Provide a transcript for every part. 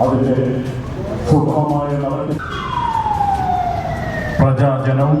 അതിന്റെ സുഗമമായ നടത്തി പ്രജാജനവും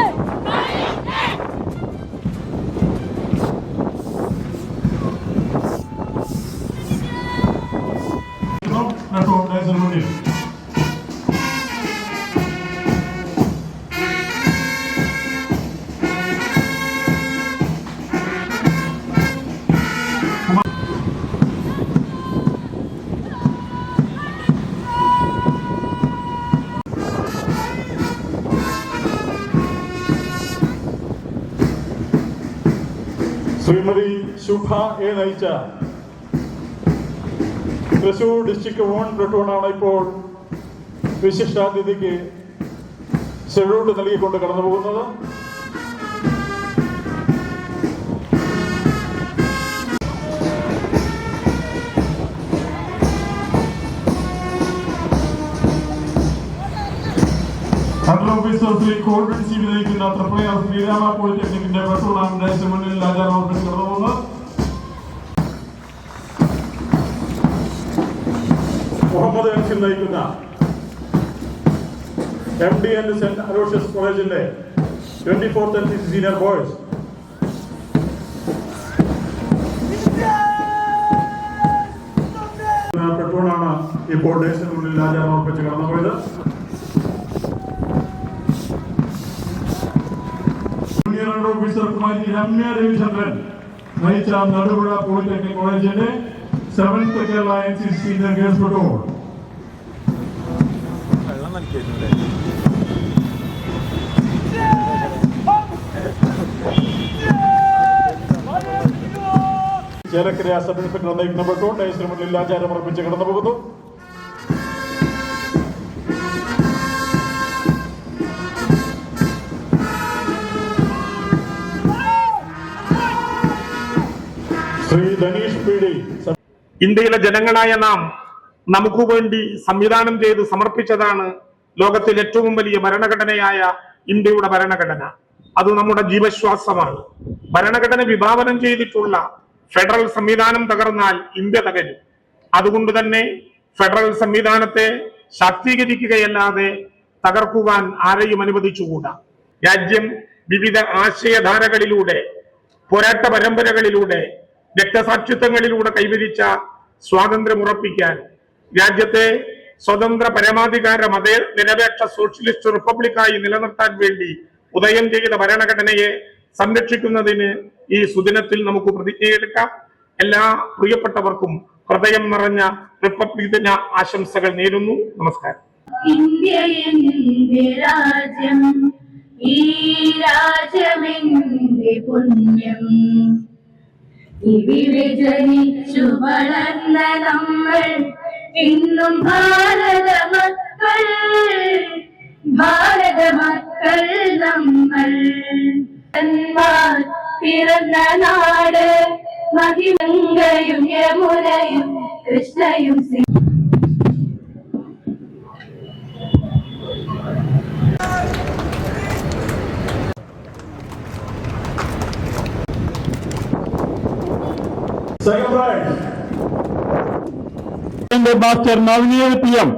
ശ്രീമതി ശുഭ എ നയിച്ച തൃശൂർ ഡിസ്ട്രിക്ട് വൺ പ്ലട്ടൂണാണ് ഇപ്പോൾ വിശിഷ്ടാതിഥിക്ക് സെഴൂട്ട് നൽകിക്കൊണ്ട് കടന്നു പോകുന്നത് under officer Shri Colvin C നയിക്കുന്ന തൃപ്രയാർ ശ്രീരാമ പോളിടെക്നിക്കിന്റെ ആൻഡ് ഡീസൽ വണ്ടിയിൽ ആചാരം കടന്നു പോകുന്നത് മുഹമ്മദ് അൻസിൽ നയിക്കുന്ന M D and Saint Aloysius കോളേജിന്റെ twenty fourth N C C senior boys പെട്രോളാണ് ഇപ്പോൾ ദേശത്തിനുള്ളിൽ രാജാവ് ഉറപ്പിച്ച് കടന്നുപോയത് ജൂനിയർ ഓഫീസർ കുമാരി രമ്യ രവിചന്ദ്രൻ നയിച്ച നടുപുഴ പോളിടെക്നിക് കോളേജിന്റെ seventh Kerala N C senior girls football Chelakkara sub inspector നയിക്കുന്ന പെട്രോൾ ദേശത്തിനുള്ളിൽ ആചാരം അർപ്പിച്ച് കടന്നു പോകുന്നു ഇന്ത്യയിലെ ജനങ്ങളായ നാം നമുക്ക് വേണ്ടി സംവിധാനം ചെയ്ത് സമർപ്പിച്ചതാണ് ലോകത്തിൽ ഏറ്റവും വലിയ ഭരണഘടനയായ ഇന്ത്യയുടെ ഭരണഘടന. അത് നമ്മുടെ ജീവശ്വാസമാണ്. ഭരണഘടന വിഭാവനം ചെയ്തിട്ടുള്ള ഫെഡറൽ സംവിധാനം തകർന്നാൽ ഇന്ത്യ തകരും. അതുകൊണ്ട് തന്നെ ഫെഡറൽ സംവിധാനത്തെ ശാക്തീകരിക്കുകയല്ലാതെ തകർക്കുവാൻ ആരെയും അനുവദിച്ചുകൂടാ. രാജ്യം വിവിധ ആശയധാരകളിലൂടെ പോരാട്ട പരമ്പരകളിലൂടെ രക്തസാക്ഷിത്വങ്ങളിലൂടെ കൈവരിച്ച സ്വാതന്ത്ര്യം ഉറപ്പിക്കാൻ രാജ്യത്തെ സ്വതന്ത്ര പരമാധികാര മത നിരപേക്ഷ സോഷ്യലിസ്റ്റ് റിപ്പബ്ലിക്കായി നിലനിർത്താൻ വേണ്ടി ഉദയം ചെയ്ത ഭരണഘടനയെ സംരക്ഷിക്കുന്നതിന് ഈ സുദിനത്തിൽ നമുക്ക് പ്രതിജ്ഞയെടുക്കാം. എല്ലാ പ്രിയപ്പെട്ടവർക്കും ഹൃദയം നിറഞ്ഞ റിപ്പബ്ലിക് ദിന ആശംസകൾ നേരുന്നു. നമസ്കാരം. ഈ രാജ്യമെന്റെ പുണ്യം. ഇവിടെ ജനിച്ചു വളർന്ന നമ്മൾ ഇന്നും ഭാരത മക്കൾ. ഭാരത മക്കൾ നമ്മൾ. പിറന്ന നാട് മഹിമങ്കയും യമുനയും കൃഷ്ണയും second prize master Navneeth P M.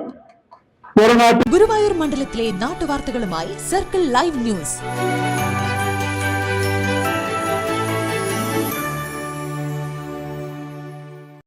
Guruvayur മണ്ഡലത്തിലെ നാട്ടുവാർത്തകളുമായി സർക്കിൾ ലൈവ് ന്യൂസ്.